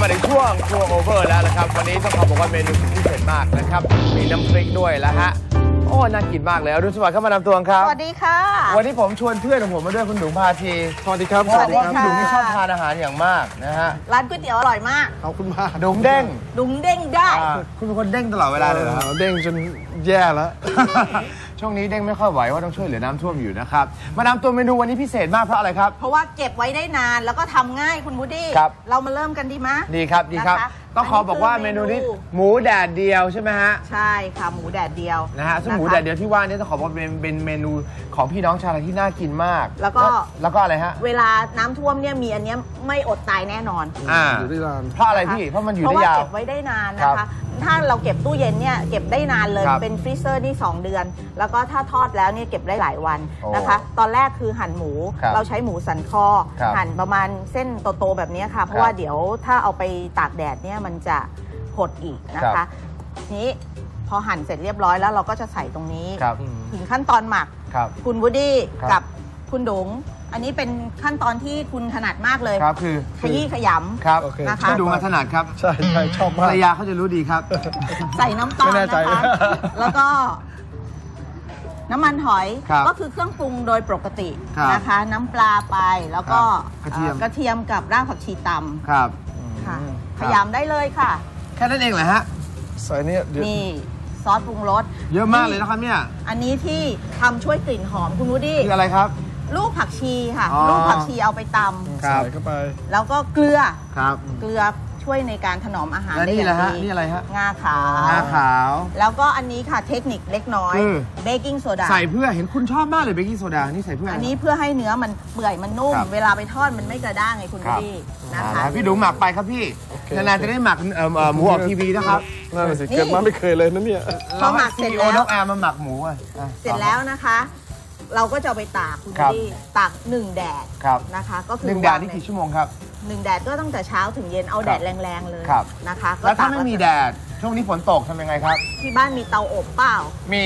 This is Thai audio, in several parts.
มาถึงช่วงครัวโอเวอร์แล้วนะครับ วันนี้ต้องขอบอกว่าเมนูพิเศษมากนะครับ มีน้ำพริกด้วยแล้วฮะ โอ้ น่ากินมากเลยอรุณสวัสดิ์เข้ามานำตัวครับ สวัสดีค่ะ วันนี้ผมชวนเพื่อนของผมมาด้วยคุณหนุ่มพาทีสวัสดีครับเพราะว่าคุณค่ะหนุ่มนี่ชอบทานอาหารอย่างมากนะฮะ ร้านก๋วยเตี๋ยวอร่อยมาก ขอบคุณมากดุงเด้งดุงเด้งได้อ่าคุณเป็นคนเด้งตลอดเวลาเลยเหรอครับเด้งจนแย่แล้ว ช่วงนี้เด้งไม่ค่อยไหวว่าต้องช่วยเหลือน้ำท่วมอยู่นะครับ มานำตัวเมนูวันนี้พิเศษมากเพราะอะไรครับ เพราะว่าเก็บไว้ได้นานแล้วก็ทำง่ายคุณบูดดี้ครับ เรามาเริ่มกันดีมะ ดีครับดีครับ นะคะต้องขอบอกว่าอันเมนี้นูคือนี้เมนู หมูแดดเดียวใช่ไหมฮะ ใช่ค่ะหมูแดดเดียวนะฮะซึ่งหมูคแดดเดียวที่ว่านี่ต้องขอบอกว่าเป็นเป็นเมนูของพี่น้องชาวไทยที่น่ากินมากแล้วก็ แล้วก็อะไรฮะ เวลาน้ำท่วมเนี่ยมีอันเนี้ยไม่อดตายแน่นอนอ่า อยู่ที่ร้าน เพราะอะไรพี่ เพราะมันอยู่เพได้ราะว่ายาวเก็บไว้ได้นานนะครัคะ บ ถ้าเราเก็บตู้เย็นเนี่ยเก็บได้นานเลยครับเป็นฟรีเซอร์นี่2 เดือน แล้วก็ถ้าทอดแล้วเนี่ยเก็บได้หลายวันโอ้นะคะ ตอนแรกคือหั่นหมู ครับเราใช้หมูสันคอ ครับหั่นประมาณเส้นโตๆแบบเนี้ยค่ะ เพครัราะบว่าเดี๋ยวถ้าเอาไปตากแดดเนี่ยมันจะหดอีกนะครัคะบนี้พอหั่นเสร็จเรียบร้อยแล้วเราก็จะใส่ตรงนี้ ครับถึงขั้นตอนหมัก ครับ คุณวูดดี้ครับ กับคุณดง อันนี้เป็นขั้นตอนที่คุณถนัดมากเลยครับคือขยี้ขยครับโอเค นะคะพี่ดูมาถนัดครับใช่ใช่ชอบภมารกรยาเขาจะรู้ดีครับำใส่น้ำตาลไม่แน่ใจ นะคะ แล้วก็ น้ำมันหอยครับก็คือเครื่องปรุงโดยปกติครับนะคะ น้ำปลาไปแล้วก็ครับกระเทียม อ่อกระเทียมกับรากผักชีตครับำค่ะ อืมขยำได้เลยค่ะ แค่นั้นเองเหรอฮะใส่เนี่ยเดี๋ยวนี่ซอสปรุงรสเยอะมากเลยนะครับเนี่ยอันนี้ที่ทำช่วยกลิ่นหอมคุณวูดดี้คืออะไรครับ ลูกผักชีค่ะ อ๋อ ลูกผักชีเอาไปตครับ ใส่เข้าไปำแล้วก็เกลือครับ เกลือช่วยในการถนอมอาหารและได้นี่อแหละย่างฮะดีนี่อะไรฮะงาขาวงาขาว แล้วก็อันนี้ค่ะเทคนิคเล็กน้อยคือเบกกิ้งโซดาใส่เพื่อเห็นคุณชอบมากเลยเบกกิ้งโซดา นี่ใส่เพื่ออัอันนี้เพื่อให้เนื้อมันเปื่อยมันนุ่ม ครับเวลาไปทอดมันไม่กระด้างไงคุณครับ พี่นะอ่าคะนะพี่ดูหมักไปครับพี่ โอเค นานๆจะได้หมักเอ่อเอ่อหมูออกทีวีนะครับนั่นนะสิเกิดมาไม่เคยเลยนะเนี่ย พอหมักเสร็จโอแล้วน้องอาร์มาหมักหมูอะอะเสร็จแล้วนะคะ เราก็จะเอาไปตากคุณครับ พี่ตากหนึ่งแดดครับนะคะ ก็คือหนึ่งแดดวางนี่ในกี่ชั่วโมงครับ หนึ่งแดดก็ตั้งแต่เช้าถึงเย็นเอาแดดแรงๆเลยครับ นะคะก็แล้วถ้าตกไม่มีแดดช่วงนี้ฝนตกทำยังไงครับ ที่บ้านมีเตาอบเปล่า มี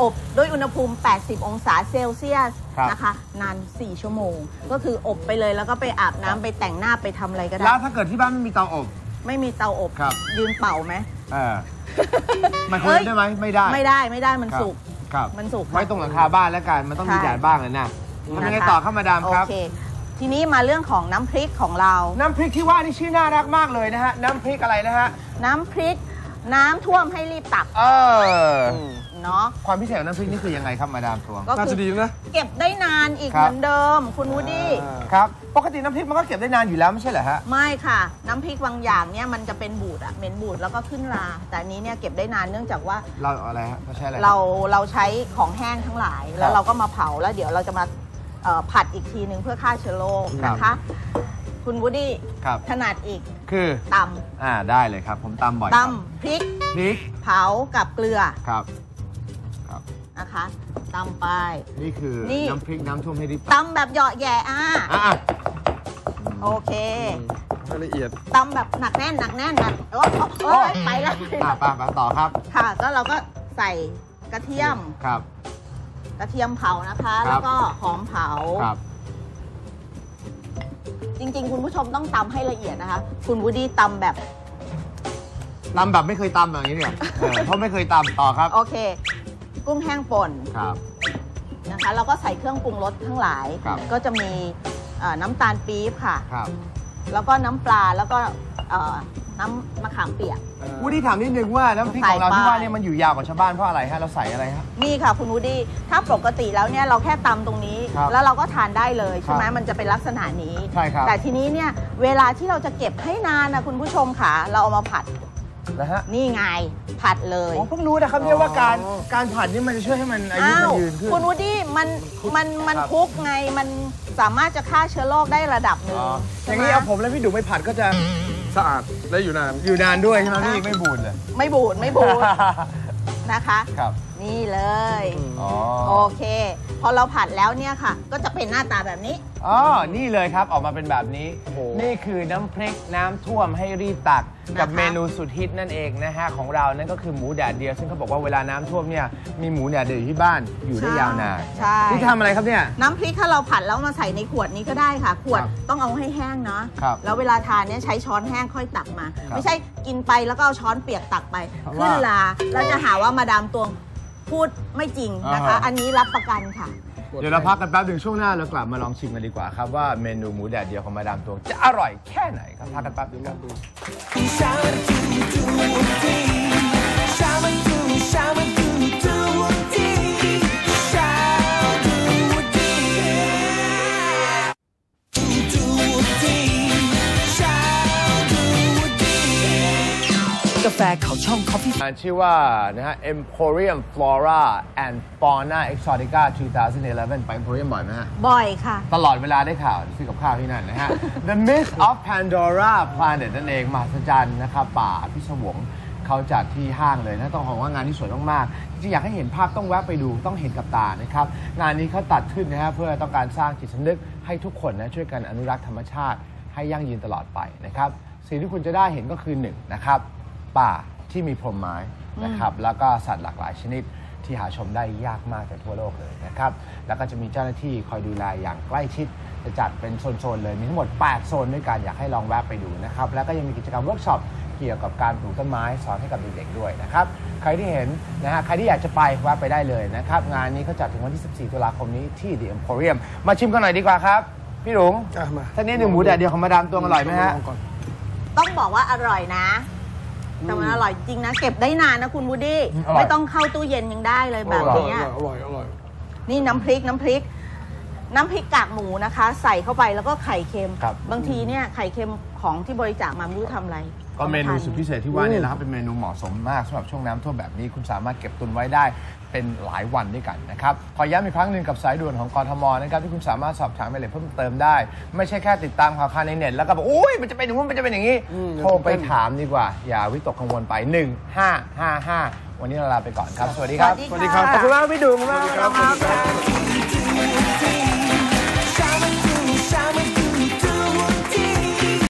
อบด้วยอุณหภูมิ 80 องศาเซลเซียสครับ นะคะ นาน 4 ชั่วโมง ก็คืออบไปเลยแล้วก็ไปอาบน้ำไปแต่งหน้าไปทำอะไรก็ได้ แล้วถ้าเกิดที่บ้านไม่มีเตาอบ ไม่มีเตาอบครับ ยืนเป่าไหม เออมันควรได้ไหมไม่ได้ ไม่ได้ไม่ได้มันครับสุก ครับมันสุกไว้ตรงหลังคาบ้านแล้วกันมันต้องมีใช่แดดบ้างเลยนะทำยังไงต่อครับมาดามโอครับเคทีนี้มาเรื่องของน้ำพริกของเรา น้ำพริกที่ว่านี่ชื่อน่ารักมากเลยนะฮะ น้ำพริกอะไรนะฮะ น้ำพริกน้ำท่วมให้รีบตัก เออ เนาะ ความพิเศษของน้ำพริกนี่คือยังไงครับมาดามตวง ก็น่าคืจะอดีนะ เก็บได้นานอีกครัเหบ มือนเดิม คุณวูดดี้ อ่า ครับ ปกติน้ำพริกมันก็เก็บได้นานอยู่แล้วไม่ใช่เหรอฮะ ไม่ค่ะ น้ำพริกบางอย่างเนี่ยมันจะเป็นบูดอะเหม็นบูดแล้วก็ขึ้นรา แต่อันนี้เนี่ยเก็บได้นานเนื่องจากว่า เราอะไรฮะเราใช้อะไร เราเราใช้ของแห้งทั้งหลาย แล้ครัวบเราก็มาเผาแล้วเดี๋ยวเราจะมาเอ่อผัดอีกทีหนึ่งเพื่อฆ่าเชื้อโรคนะครัคะบคุณวูดดี้ครับ ถนัดอีกคือตอ่าได้เลยครับ ผมตำบ่อยำครับตำพริกพริกเผากับเกลือ ครับ นะคะตำไป นี่คือนี่ น้ำพริกน้ำท่วมให้รีบตำแบบเหยาะแหย่อะอะอะโอเคให้ละเอียดตำแบบหนักแน่นหนักแน่นหนักโอ้โอ้ยไปแล้วอะไปไปต่อครับค่ะก็เราก็ใส่กระเทียมครับ กระเทียมเผานะคะ ครับ แล้วก็หอมเผา ครับจริง ๆ คุณผู้ชมต้องตำให้ละเอียดนะคะ คุณวูดดี้ตำแบบ ตำแบบไม่เคยตำแบบนี้เนี่ยเออเพราะไม่เคยตำต่อครับ โอเค กุ้งแห้งป่นครับ นะคะแล้วก็ใส่เครื่องปรุงรสทั้งหลาย ครับ ก็จะมีเอ่อน้ำตาลปี๊บค่ะ ครับแล้วก็น้ำปลาแล้วก็เอ่อน้ำมะขามเปียก วูดดี้ถามนิดนึงว่าน้ำพริกของเราใส่ไปที่ว่าเนี่ยมันอยู่ยาวกว่าชาวบ้านเพราะอะไรฮะเราใส่อะไรฮะ นี่ค่ะคุณวูดดี้ถ้าปกติแล้วเนี่ยเราแค่ตำตรงนี้ ครับแล้วเราก็ทานได้เลยใช่ไหมครับมันจะเป็นลักษณะนี้ ใช่ครับแต่ทีนี้เนี่ยเวลาที่เราจะเก็บให้นานนะคุณผู้ชมค่ะ เราเอามาผัด นะฮะนี่ไงผัดเลยผมเพิ่งรู้นะครับเนี่ยว่าการอ๋อการผัดนี่มันจะช่วยให้มันอายุอ้ามันวยืนขึ้น คุณวูดดี้มันมันมันครับคุกไงมันสามารถจะฆ่าเชื้อโรคได้ระดับหนึ่งอ๋ออใช่ย่างไหมนี้เอาผมและพี่ดูไปผัดก็จะสะอาดได้อยู่นาน อยู่นานด้วยใช่ไหมพี่ไม่บูดเลย ไม่บูดไม่บูดนะคะ ครับ นี่เลย อ๋อโอเคพพอเราผัดแล้วเนี่ยค่ะ ก็จะเป็นหน้าตาแบบนี้ อ๋อ นี่เลยครับออกมาเป็นแบบนี้โอ้โหนี่คือน้ำพริกน้ำท่วมให้รีบตัก กับนะคะ เมนูสุดฮิตนั่นเองนะฮะของเรานั่นก็คือหมูแดดเดียว ซึ่งเขาบอกว่าเวลาน้ำท่วมเนี่ยมีหมูแดดเดียวอยู่ที่บ้านอยู่ได้ยาวนานใช่ นี่ทำอะไรครับเนี่ย น้ำพริกถ้าเราผัดแล้วมาใส่ในขวดนี้ก็ได้ค่ะ ขวดครับต้องเอาให้แห้งเนาะครับแล้วเวลาทานเนี่ยใช้ช้อนแห้งค่อยตักมา ครับไม่ใช่กินไปแล้วก็เอาช้อนเปียกตักไปเพราะขึ้นว่าลาแล้วจะหาว่ามาดามตวง พูดไม่จริงนะคะ อ่าฮะอันนี้รับประกันค่ะ เดี๋ยวเราพักกันแป๊บหนึ่งช่วงหน้าเรากลับมาลองชิมกันดีกว่าครับว่าเมนูหมูแดดเดียวของมาดามตวงจะอร่อยแค่ไหนครับพักกันแป๊บหนึงครับกาแฟ เขาช่อง Coffee งานชื่อว่านะฮะ Emporium Flora and Fauna Exotica 2011 ไป Emporium บ่อยไหมฮะ บ่อยค่ะ ตลอดเวลาได้ข่าวซื้อกับข้าวที่นั่นนะฮะ The Myth of Pandora Planet นั่นเอง มหัศจรรย์นะครับป่าพิศวงเขาจัดที่ห้างเลยนะต้องบอกว่างานที่สวยมากๆจริงๆอยากให้เห็นภาพต้องแวะไปดูต้องเห็นกับตานะครับงานนี้เขาตัดขึ้นนะฮะเพื่อต้องการสร้างจิตสำนึกให้ทุกคนนะช่วยกันอนุรักษ์ธรรมชาติให้ยั่งยืนตลอดไปนะครับสิ่งที่คุณจะได้เห็นก็คือหนึ่งนะครับ ป่าที่มีพรมไม้นะครับแล้วก็สัตว์หลากหลายชนิดที่หาชมได้ยากมากจากทั่วโลกเลยนะครับแล้วก็จะมีเจ้าหน้าที่คอยดูแลอย่างใกล้ชิดจะจัดเป็นโซนๆเลยมีทั้งหมด 8 โซนด้วยกันอยากให้ลองแวะไปดูนะครับแล้วก็ยังมีกิจกรรมเวิร์กช็อปเกี่ยวกับการปลูกต้นไม้สอนให้กับเด็กๆด้วยนะครับใครที่เห็นนะฮะใครที่อยากจะไปแวะไปได้เลยนะครับงานนี้เขาจัดถึงวันที่ 14 ตุลาคมนี้ที่ The Emporium มาชิมกันหน่อยดีกว่าครับ พี่หลงอะมา ท่านนี้หนึ่งหมูแดดเดียวของมาดามตัวอร่อยไหมฮะลงก่อนต้องบอกว่าอร่อยนะ แต่มันอร่อยจริงนะ เก็บได้นานนะคุณบูดี้อืมอร่อย ไม่ต้องเข้าตู้เย็นยังได้เลยแบบอร่อยเนี้ย อร่อยอร่อย นี่น้ำพริกน้ำพริก น้ำพริกกากหมูนะคะ ใส่เข้าไปแล้วก็ไข่เค็มครับ บางทีเนี่ยไข่เค็มของที่บริจาคมาไม่รู้ทำอะไร ก็เมนูสุดพิเศษที่ว่าเนี่ยนะครับเป็นเมนูเหมาะสมมากสำหรับช่วงน้ำท่วมแบบนี้ คุณสามารถเก็บตุนไว้ได้เป็นหลายวันด้วยกันนะครับขอย้ำอีกครั้งหนึ่งกับสายด่วนของกรทมนะครับที่คุณสามารถสอบถามรายละเอียดเพิ่มเติมได้ ไม่ใช่แค่ติดตามข่าวคราวในเน็ตแล้วก็บอกอุ้ยมันจะเป็นอย่างนู้นมันจะเป็นอย่างนี้อืมโทรไปถามดีกว่า อย่าวิตกกังวลไป 1555 วันนี้เราลาไปก่อนครับ สวัสดีครับสวัสดีครับขอบคุณมากพี่ดุงมากสวัสดีครับ